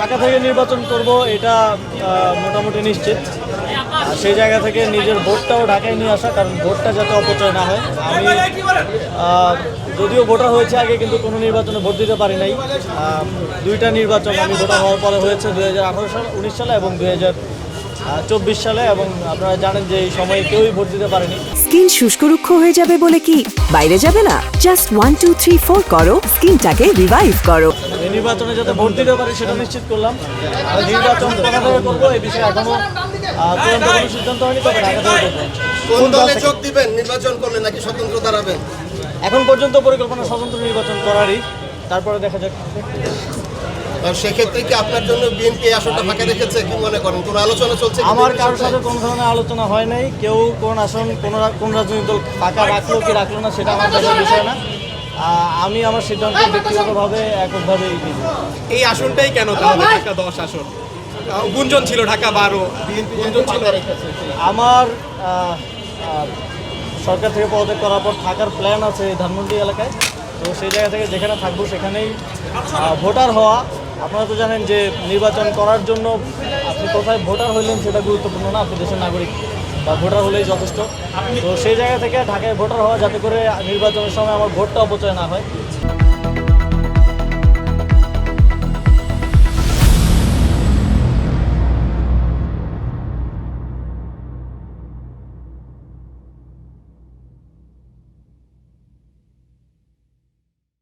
ঢাকা থেকে নির্বাচন করব, এটা মোটামুটি নিশ্চিত। সেই জায়গা থেকে নিজের ভোটটাও ঢাকায় নিয়ে আসা, কারণ ভোটটা যাতে অপচয় না হয়। আমি যদিও ভোটার হয়েছে আগে, কিন্তু কোনো নির্বাচনে ভোট দিতে পারি নাই। দুইটা নির্বাচন আমি ভোটার হওয়ার পরে হয়েছে দু হাজার আঠারো সাল, উনিশ সালে এবং দু হাজার চব্বিশ সালে এবং আপনারা জানেন যে এই সময়ে কেউই ভোট দিতে পারেনি। স্কিন শুষ্ক রুক্ষ হয়ে যাবে বলে কি? বাইরে যাবে না। Just one two three four করো। স্কিনটাকে রিভাইভ করো। নির্বাচনে যাতে ভোট দিতে পারি সেটা নিশ্চিত করলাম। নির্বাচন কোথা থেকে করব এই বিষয়ে এখনও চূড়ান্ত কোনো সিদ্ধান্ত হয়নি তবে ঢাকা থেকে কোন দলে যোগ দিবেন নির্বাচন করলে নাকি স্বতন্ত্র দাঁড়াবেন? এখন পর্যন্ত পরিকল্পনা স্বতন্ত্র নির্বাচন করারই তারপরে দেখা যাক। সেক্ষেত্রে কি আপনার জন্য বিএনপি আসনটা ফাঁকা রেখেছে কি মনে করেন? কোনো আলোচনা চলছে আমার কারোর সাথে? কোনো ধরনের আলোচনা হয় নাই। কেউ কোন আসন কোন কোন রাজনৈতিক দল ফাঁকা রাখল কি রাখল না সেটা আমার দেখার বিষয় না। আমি আমার সিদ্ধান্ত ব্যক্তিগতভাবে এককভাবেই নিব এই আসনটাই কেন তাহলে ঢাকা দশ আসন? গুঞ্জন ছিল ঢাকা বারো গুঞ্জন ছিল? আমার সরকার থেকে পদত্যাগ করার পর থাকার প্ল্যান আছে ধানমন্ডি এলাকায়। তো সেই জায়গা থেকে যেখানে থাকব সেখানেই ভোটার হওয়া আপনারা তো জানেন যে নির্বাচন করার জন্য আপনি কোথায় ভোটার হইলেন সেটা গুরুত্বপূর্ণ না, আপনি দেশের নাগরিক বা ভোটার হলেই যথেষ্ট। তো সেই জায়গা থেকে ঢাকায় ভোটার হওয়া যাতে করে নির্বাচনের সময় আমার ভোটটা অপচয় না হয়